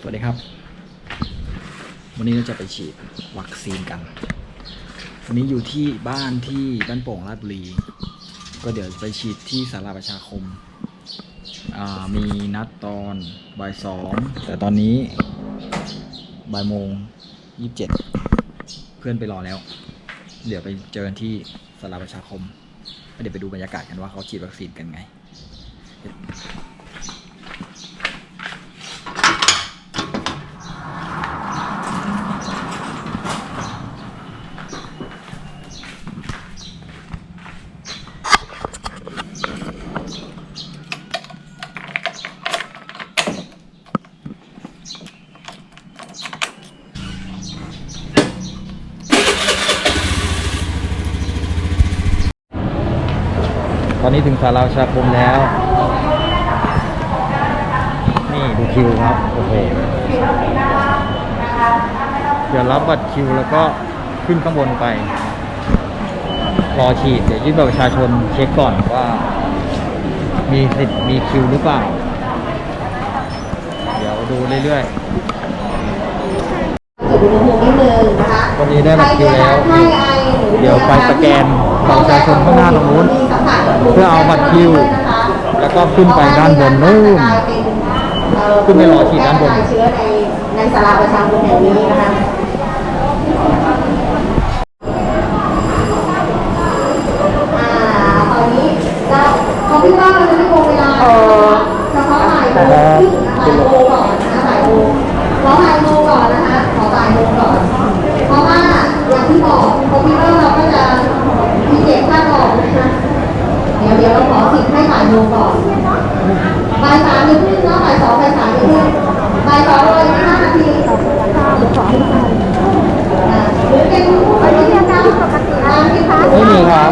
สวัสดีครับ วันนี้เราจะไปฉีดวัคซีนกัน วันนี้อยู่ที่บ้านที่บ้านโป่งราชบุรี ก็เดี๋ยวไปฉีดที่สาราประชาคมามีนัดตอนบ่ายสองแต่ตอนนี้บ่ายโมงยี่สิบเจ็ดเพื่อนไปรอแล้ว เดี๋ยวไปเจอกันที่สาราประชาคมแล้วเดี๋ยวไปดูบรรยากาศกันว่าเขาฉีดวัคซีนกันไงาราประชาคมแล้ว นี่ดูคิวครับ โอ้โหเดี๋ยวรับบัตรคิวแล้วก็ขึ้นข้างบนไป รอฉีด เดี๋ยวยื่นบัตรประชาชนเช็คก่อนว่า มีสิทธิ์มีคิวหรือเปล่า เดี๋ยวดูเรื่อยจุดอุณหภูมินิดนึงนะคะๆวันนี้ได้บัตรคิวแล้วใครมีอาการไข้ไอหรือเดี๋ยวไปสแกนบัตรประชาชนข้างหน้าตรงนู้น มีสัมผัสกับกลุ่มเพื่อเอาบัตรคิว แล้วก็ขึ้นไปด้านบนนู่น ขึ้นไปรอฉีดด้านบนแพร่กระจยเชื้อในในศาลาประชาคมแห่งนี้นะคะอ่าตอนนี้เราคอมพิวเตอร์เราจะไม่โกงเวลาเฉพาะบ่ายโมงครึ่งบ่ายโมงก่อนนะคะบ่ายโมงขอบ่ายโมงก่อนนะคะ ขอบ่ายโมงก่อน เพราะว่าอย่างที่บอกคอมพิวเตอร์เราก็จะมีเจ็บค่าออกนะคะ เดี๋ยวเดี๋ยวเราขอสิทธิ์ให้บ่ายโมงก่อนบ่ายสามโมงครึ่งเนาะบ่ายสองบ่ายสามโมงครึ่งบ่ายสองเลยห้านาทีอ่าหรือเป็นวันนี้อาการปกติตามที่เขา ไม่มีครับ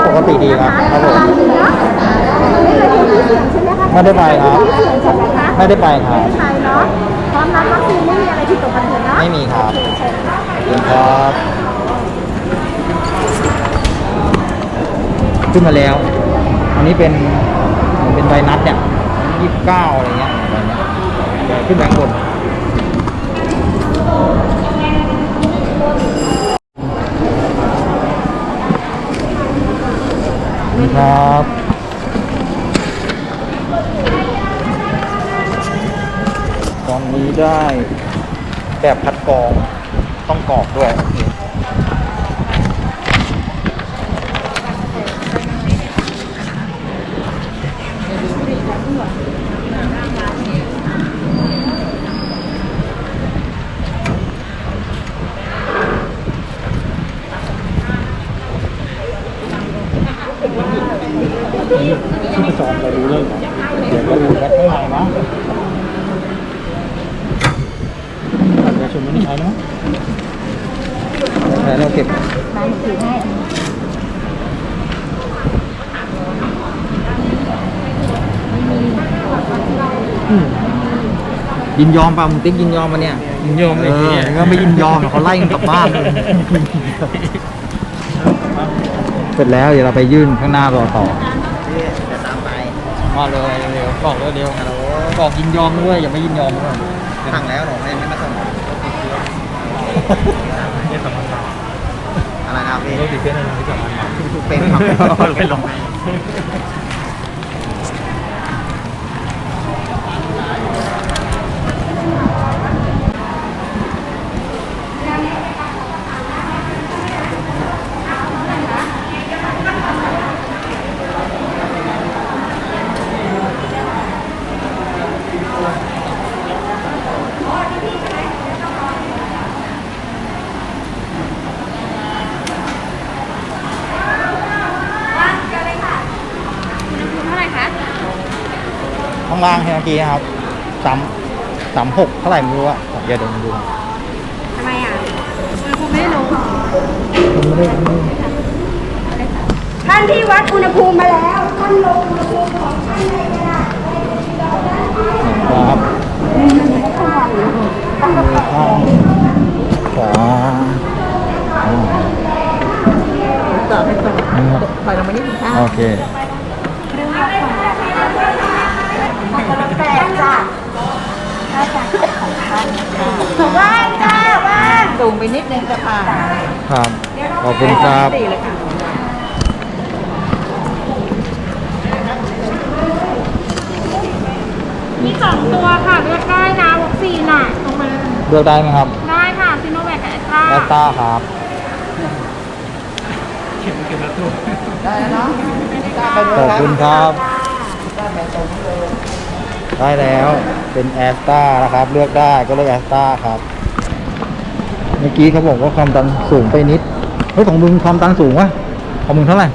ป กติดีครับครับผมไม่เคยมีเสียงใช่ไหมคะไม่ได้ไปครับเสียงใช่ไหมคะไม่ได้ไปครับไทยเนาะพร้อมรับวัคซีนไม่มีอะไรผิดปกติเนาะไม่มีครับขอบคุณครับขึ้นมาแล้ว อันนี้เป็นเหมือนเป็นใบนัดเนี่ยยี่สิบเก้าอะไรเงี้ยใบนัดเดี๋ยวขึ้นแบงบน ดีครับตอนนี้ได้แบบพัดกองต้องกรอบด้วยโอเคที่ประจองเรารู้เรื่องเดี๋ยวก็ดูแค่ข้างในนะบั ตรประชาชนไม่ได้ใช้นะใช้เราเก็บมาถือให้ยินยอมป่ะมึงติ๊กยินยอมปะเนี่ยยินยอมเอเลยอเนี่ยก็ไม่ยินยอมเขาไล่มึงกลับบ้านเลยเสร็จแล้วเดี๋ยวเราไปยื่นข้างหน้ารอต่อจะตามไปมาเลยเร็วๆบอกเร็วฮัลโหลๆบอกยินยอมด้วยอย่าไม่ยินยอมด้วยสั่งแล้วหนูไม่ ไม่มาส่งอะไรครับพี่รถติดเต้นอะไรที่กลับมาเป็นครับ เป็นลงเท่าไหร่คะ ข้าง ล่างให้เมื่อกี้นะครับสามสามหกเท่าไหร่ไม่รู้อะเดี๋ยวเดี๋ยวดูทำไมอะอุณหภูมิไม่ได้ลงไม่ได้ไม่ได้ท่านที่วัดอุณหภูมิมาแล้วท่านลงอุณหภูมิของท่านในกระดาษครับมือข้างขวาอ่าต่อไปต่อนี่ครับปล่อยลงมานิดนึงค่ะโอเคแปดจ้ะสูงไปนิดนึงจะผ่านครับ ขอบคุณครับสี่เลยค่ะมีสองตัวค่ะเลือกได้นะวัคซีนอะตรงมาเลือกได้ไหมครับ ได้ค่ะซิโนแวคกับแอสตราแอสตาครับ ได้แล้วเนาะขอบคุณครับ ได้แล้วเป็นแอสตานะครับ เลือกได้ก็เลือกแอสตาครับ เมื่อกี้เขาบอกว่าความดันสูงไปนิดเฮ้ยของมึงความดันสูงวะของมึงเท่าไหร่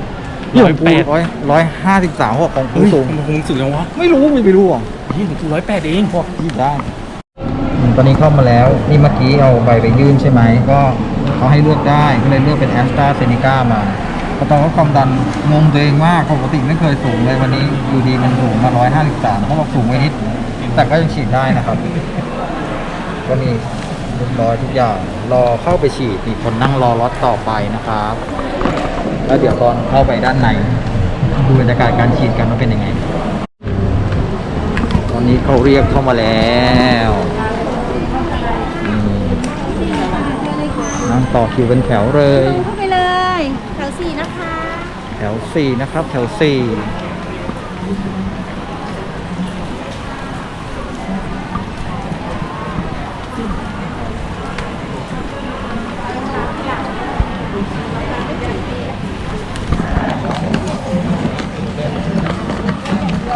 นี่ของกูร้อยร้อยห้าสิบสามของกูสูงคงสูงจังวะไม่รู้ไม่ไปรู้อะยี่ผมสูงร้อยแปดเองพวกยี่ได้ตอนนี้เข้ามาแล้วนี่เมื่อกี้เอาใบไปยื่นใช่ไหมก็เขาให้เลือกได้ก็เลยเลือกเป็นแอสตราเซเนกามา ก็ตอนเขาความดันงงตัวเองมากปกติไม่เคยสูงเลยวันนี้อยู่ดีมันสูงมาร้อยห้าสิบสามเขาบอกสูงไปนิด แต่ก็ยังฉีดได้นะครับ ก็มีเรียบร้อยทุกอย่าง รอเข้าไปฉีดมีคนนั่งรอรถต่อไปนะครับ แล้วเดี๋ยวตอนเข้าไปด้านในดูบรรยากาศการฉีดกันว่าเป็นยังไง ตอนนี้เขาเรียกเข้ามาแล้วนั่งต่อคิวเป็นแถวเลย แถวสี่นะครับ แถวสี่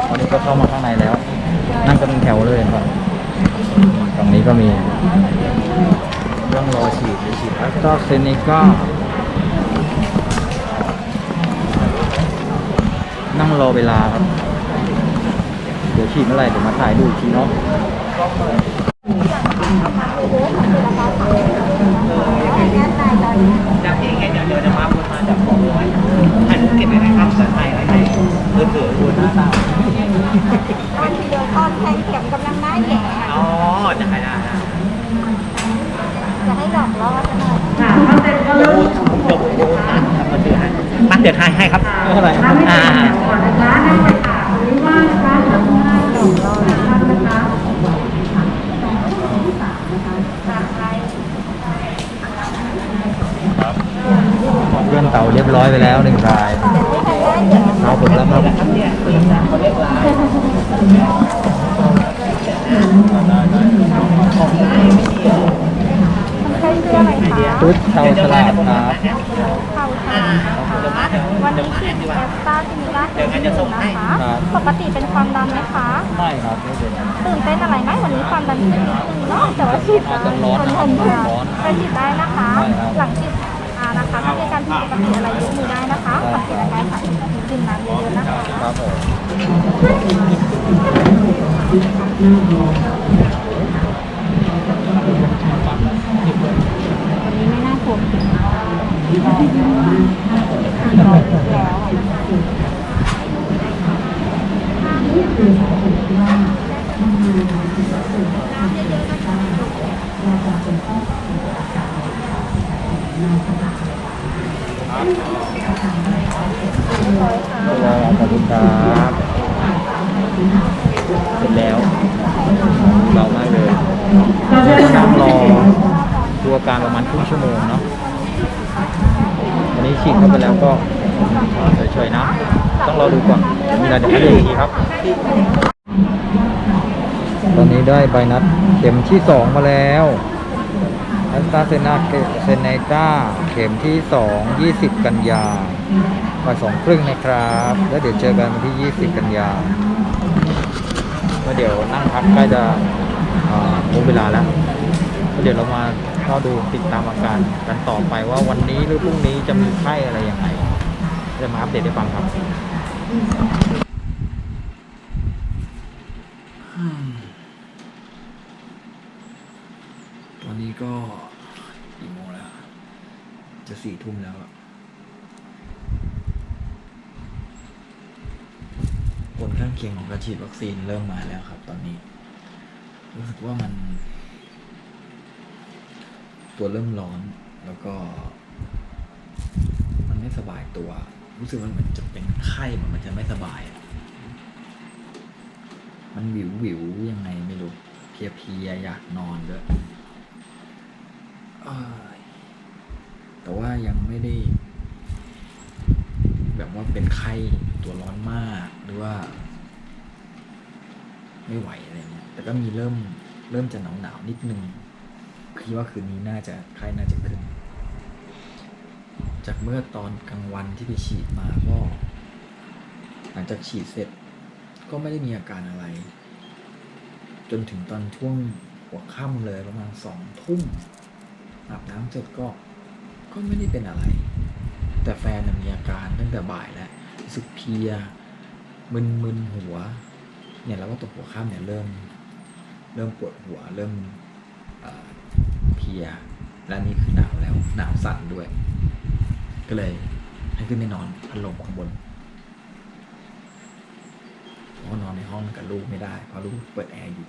ตอนนี้ก็เข้ามาข้างในแล้ว นั่งกันเป็นแถวเลยครับตรงนี้ก็มี เรื่องรอฉีดเดี๋ยวฉีดแอสตราเซเนกา นั่งรอเวลาครับ เดี๋ยวฉีดเมื่อไหร่เดี๋ยวมาถ่ายดูอีกทีเนาะ จากที่ไงเดี๋ยวเดี๋ยวจะมาคนมาจากของไว้ถ่ายรูปเก็บไว้นะครับจะถ่ายไว้ให้เพื่อเผื่อดูหน้าตา ตอนที่เดินตอนแทงเข็มกำลังได้แหย่ อ๋อจะถ่ายได้ จะให้ดอกล้อจะหน่อย ผมจบดูตัดมาเตือนให้มาเดี๋ยวถ่ายให้ครับไม่เป็นไรอ่าเพื่อนเต่าเรียบร้อยไปแล้วหนึ่งรายเอาผลแล้วครับชุดเทาฉลาดครับเข้าค่ะวันนี้ฉีดแอสตราซิ นิก้าเข็มที่หนึ่งนะคะปกติเป็นความดันไหมคะ ไม่ครับไม่เป็นไรตื่นเต้นอะไรไหมวันนี้ความดันขึ้นนิดนึงเนาะแต่ว่าฉีดได้อาจจะร้อนนะคนทนร้อนไปฉีดได้นะคะ ใช่ครับ หลังฉีดอ่านะคะถ้ามีอาการผิดปกติอะไรยกมือได้นะคะได้สังเกตอาการค่ะดื่มน้ำเยอะๆนะคะ ครับผม วันนี้ไม่น่าผ คือสาเหตุที่ว่าทำไมถึงจะเกิดการเปลี่ยนแปลงเราจะเป็นต้องศึกษาการในสถานขอบคุณครับเสร็จแล้วเบามากเลยนั่งรอตัวการประมาณครึ่งชั่วโมงเนาะวันนี้ฉีดเข้าไปแล้วก็เฉยๆนะ ต้องรอดูก่อน มีอะไรเดี๋ยวให้ดูอีกทีครับ ตอนนี้ได้ใบนัดเข็มที่สองมาแล้วแอสตราเซนาเซเนกาเข็มที่สองยี่สิบกันยาบ่ายสองครึ่งนะครับ แล้วเดี๋ยวเจอกันวันที่ยี่สิบกันยาแล้วเดี๋ยวนั่งพักใกล้จะอ่าครบเวลาแล้วแล้วเดี๋ยวเรามาเข้าดูติดตามอาการกันต่อไปว่าวันนี้หรือพรุ่งนี้จะมีไข้อะไรยังไงจะมาอัปเดตให้ฟังครับ ตอนนี้ก็กี่โมงแล้ว จะสี่ทุ่มแล้วอะผลข้างเคียงของการฉีดวัคซีนเริ่มมาแล้วครับ ตอนนี้ รู้สึกว่ามัน ตัวเริ่มร้อนแล้วก็ มันไม่สบายตัว รู้สึกว่ามันจะเป็นไข้เหมือนมันจะไม่สบายอะมันวิววิวๆยังไงไม่รู้ เพลียเพลียๆอยากนอนด้วยอ่าอ้ายแต่ว่ายังไม่ได้ แบบว่าเป็นไข้ตัวร้อนมากหรือว่า ไม่ไหวอะไรเงี้ย แต่ก็มีเริ่มเริ่มจะหนาวหนาวๆนิดนึงคิดว่าคืนนี้น่าจะไข้น่าจะขึ้น จากเมื่อตอนกลางวันที่ไปฉีดมาก็ หลังจากฉีดเสร็จก็ไม่ได้มีอาการอะไร จนถึงตอนช่วงหัวค่ำเลยประมาณสองทุ่มอาบน้ำเสร็จก็ก็ไม่ได้เป็นอะไร แต่แฟนมีอาการตั้งแต่บ่ายแล้วรู้สึกเพียมึนๆหัว เนี่ยแล้วก็ตกหัวค่ำเนี่ยเริ่ม เริ่มปวดหัวเริ่มเพียและนี่คือหนาวแล้วหนาวสั่นด้วย ก็เลยให้ขึ้นไปนอนพัดลมข้างบนเพราะนอนในห้องกับลูกไม่ได้เพราะลูกเปิดแอร์อยู่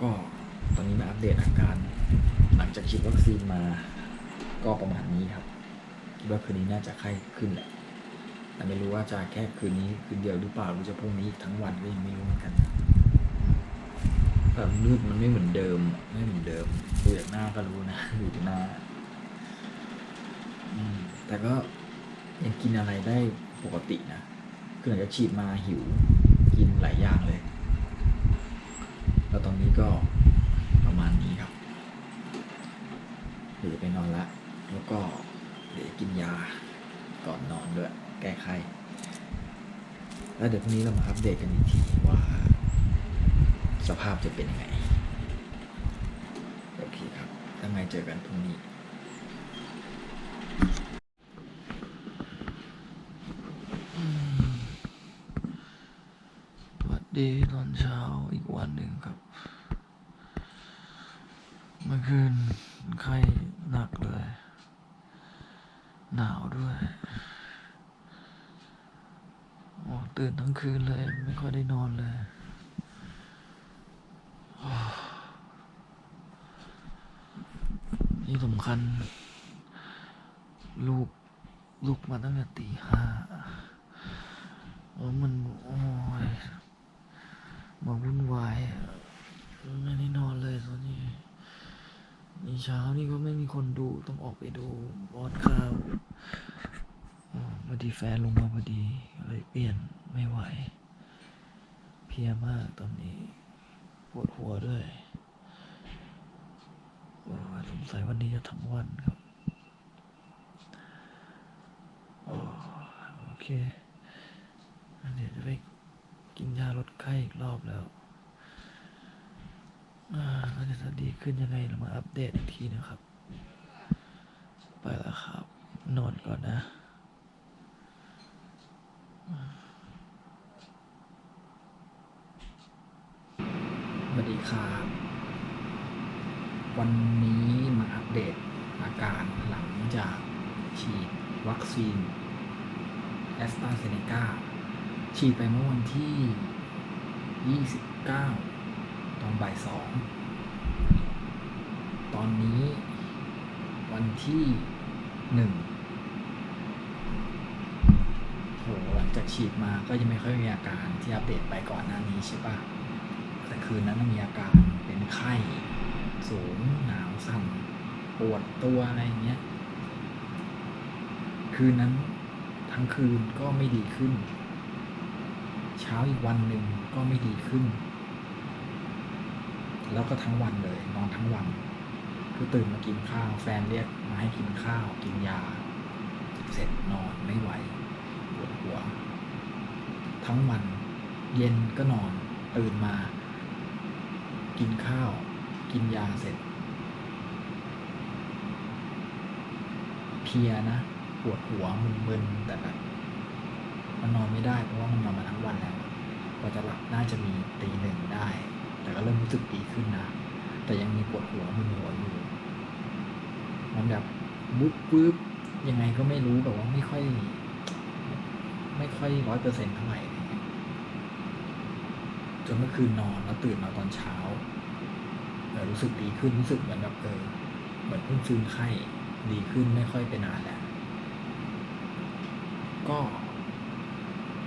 ก็ตอนนี้มาอัปเดตอาการ หลังจากฉีดวัคซีนมา ก็ประมาณนี้ครับคิดว่าคืนนี้น่าจะไข้ขึ้นแหละแต่ไม่รู้ว่าจะแค่คืนนี้คืนเดียวหรือเปล่าหรือจะพรุ่งนี้ทั้งวันก็ยังไม่รู้เหมือนกัน แบบมืดมันไม่เหมือนเดิม ไม่เหมือนเดิมดูจากหน้าก็รู้นะดูจากหน้าแต่ก็ยังกินอะไรได้ปกตินะคือหลังจากฉีดมาหิว กินหลายอย่างเลย แล้วตอนนี้ก็ประมาณนี้ครับเดี๋ยวจะไปนอนละแล้วก็เดี๋ยวกินยาก่อนนอนด้วย แก้ไขแล้วเดี๋ยวพรุ่งนี้เรามาอัปเดตกันอีกทีว่า สภาพจะเป็นยังไง โอเคครับถ้าไงเจอกันพรุ่งนี้สวัสดีตอนเช้าอีกวันหนึ่งครับ เมื่อคืนไข้หนักเลย หนาวด้วยโอ้ตื่นทั้งคืนเลย ไม่ค่อยได้นอนเลยโอ้ที่ สำคัญ ลูกลูกมาตั้งแต่ตีห้าโอ้มัน โอ้ยมาวุ่นวายไม่ได้นอนเลยตอนนี้นี่เช้านี่ก็ไม่มีคนดูต้องออกไปดูบอสข้าวพอดีแฟนลงมาพอดีเลยเปลี่ยนไม่ไหว เพียมากตอนนี้ ปวดหัวด้วย สงสัยวันนี้จะทั้งวันครับ โอเค เดี๋ยวจะไปกินยาลดไข้อีกรอบแล้วอ่าจะดีขึ้นยังไงเรามาอัปเดตอีกทีนะครับ ไปแล้วครับ นอนก่อนนะสวัสดีครับ วันนี้มาอัปเดตอาการหลังจากฉีดวัคซีนแอสตราเซเนกาฉีดไปเมื่อวันที่ 29 ตอนบ่ายสองตอนนี้ วันที่หนึ่งโหหลังจากฉีดมาก็ยังไม่ค่อยมีอาการที่อัปเดตไปก่อนหน้านี้ใช่ปะแต่คืนนั้นมีอาการเป็นไข้ สูงหนาวสั่นปวดตัวอะไรอย่างเงี้ย คืนนั้นทั้งคืนก็ไม่ดีขึ้น เช้าอีกวันหนึ่งก็ไม่ดีขึ้น แล้วก็ทั้งวันเลยนอนทั้งวัน คือตื่นมากินข้าว แฟนเรียกมาให้กินข้าว กินยา เสร็จนอนไม่ไหวปวดหัว ทั้งวัน เย็นก็นอน ตื่นมา กินข้าว กินยาเสร็จ เพียนะ ปวดหัวมึนๆแต่แบบมันนอนไม่ได้เพราะว่ามันนอนมาทั้งวันแล้วกว่าจะหลับน่าจะมีตีหนึ่งได้ แต่ก็เริ่มรู้สึกดีขึ้นนะ แต่ยังมีปวดหัวมึนหัวอยู่ มันแบบวุบวึบยังไงก็ไม่รู้แบบว่าไม่ค่อย ไม่ค่อยร้อยเปอร์เซ็นต์เท่าไหร่จนเมื่อคืนนอนแล้วตื่นมาตอนเช้า รู้สึกดีขึ้นรู้สึกเหมือนแบบเออเหมือนเพิ่งฟื้นไข้ดีขึ้นไม่ค่อยเป็นนานแล้ว ก็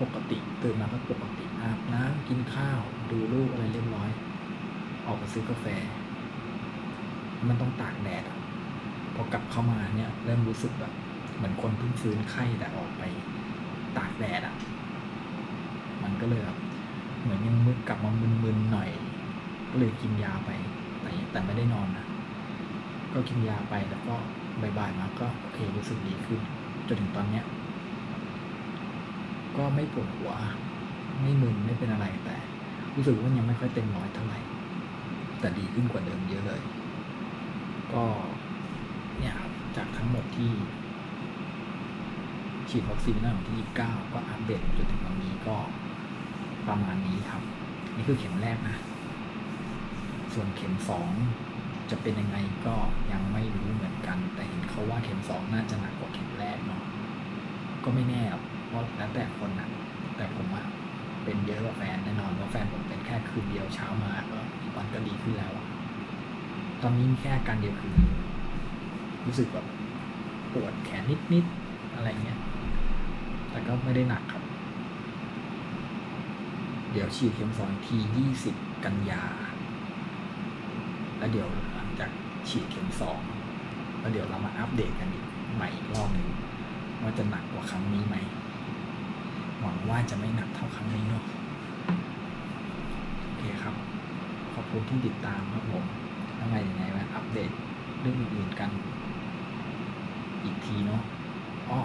ปกติตื่นมาก็ปกติอาบน้ำกินข้าว ดูลูกอะไรเรียบร้อย ออกไปซื้อกาแฟ มันต้องตากแดดพอกลับเข้ามาเนี่ย เริ่มรู้สึกแบบเหมือนคนเพิ่งฟื้นไข้แต่ออกไปตากแดดอะ มันก็เลยแบบเหมือนยังมึนกลับมามึนๆหน่อย ก็เลยกินยาไป แต่แต่ไม่ได้นอนนะก็กินยาไปแล้วก็บ่ายๆมาก็โอเครู้สึกดีขึ้น จนถึงตอนเนี้ย ก็ไม่ปวดหัว ไม่มึนไม่เป็นอะไรแต่ รู้สึกว่ายังไม่ค่อยเต็มร้อยเท่าไหร่ แต่ดีขึ้นกว่าเดิมเยอะเลย ก็เนี่ยครับจากทั้งหมดที่ฉีดวัคซีนตั้งแต่วันที่ 29 ก็อัปเดตจนถึงวันนี้ก็ประมาณนี้ครับ นี่คือเข็มแรกนะ ส่วนเข็มสองจะเป็นยังไงก็ยังไม่รู้เหมือนกัน แต่เห็นเขาว่าเข็มสองน่าจะหนักกว่าเข็มแรกเนาะก็ไม่แน่เพราะแล้วแต่คนนะแต่ผมอะเป็นเยอะกว่าแฟนแน่นอนเพราะแฟนผมเป็นแค่คืนเดียวเช้ามาก็อีกวันก็ดีขึ้นแล้วตอนนี้มีแค่การเดียวคือ รู้สึกแบบปวดแขนนิดๆอะไรเงี้ยแต่ก็ไม่ได้หนักครับ เดี๋ยวฉีดเข็มสองทียี่สิบกันยา แล้วเดี๋ยวหลังจากฉีดเข็มสองแล้วเดี๋ยวเรามาอัปเดตกันอีกใหม่อีกรอบหนึ่งว่าจะหนักกว่าครั้งนี้ไหมหวังว่าจะไม่หนักเท่าครั้งนี้เนาะโอเคครับ ขอบคุณที่ติดตามครับผมยังไงยังไงมาอัปเดตเรื่องอื่นๆกัน อีกทีเนาะอ้อ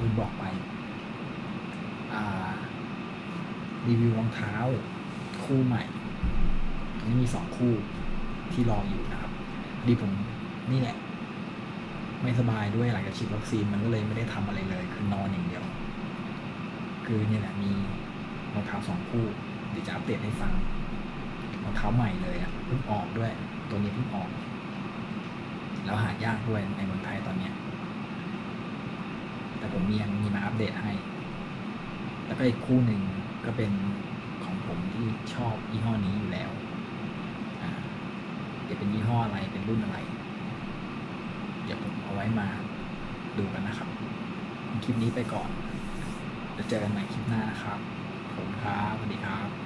ลืมบอกไป อ่า รีวิวรองเท้า คู่ใหม่ นนี้มีสองคู่ที่รออยู่นะครับ ดีผมนี่แหละ ไม่สบายด้วยหลังจากฉีดวัคซีนมันก็เลยไม่ได้ทำอะไรเลย คือนอนอย่างเดียว คือเนี่ยแหละมีรองเท้าสองคู่เดี๋ยวจะอัปเดตให้ฟังรองเท้าใหม่เลยอะเพิ่งออกด้วย ตัวนี้เพิ่งออก แล้วหายากด้วยในเมืองไทยตอนเนี้ยแต่ผมมียังมีมาอัปเดตให้ แล้วก็อีกคู่หนึ่งก็เป็นของผมที่ชอบยี่ห้อนี้อยู่แล้ว เดี๋ยวเป็นยี่ห้ออะไรเป็นรุ่นอะไร เดี๋ยวผมเอาไว้มาดูกันนะครับ คลิปนี้ไปก่อนจะเจอกันใหม่คลิปหน้านะครับ ผมครับสวัสดีครับ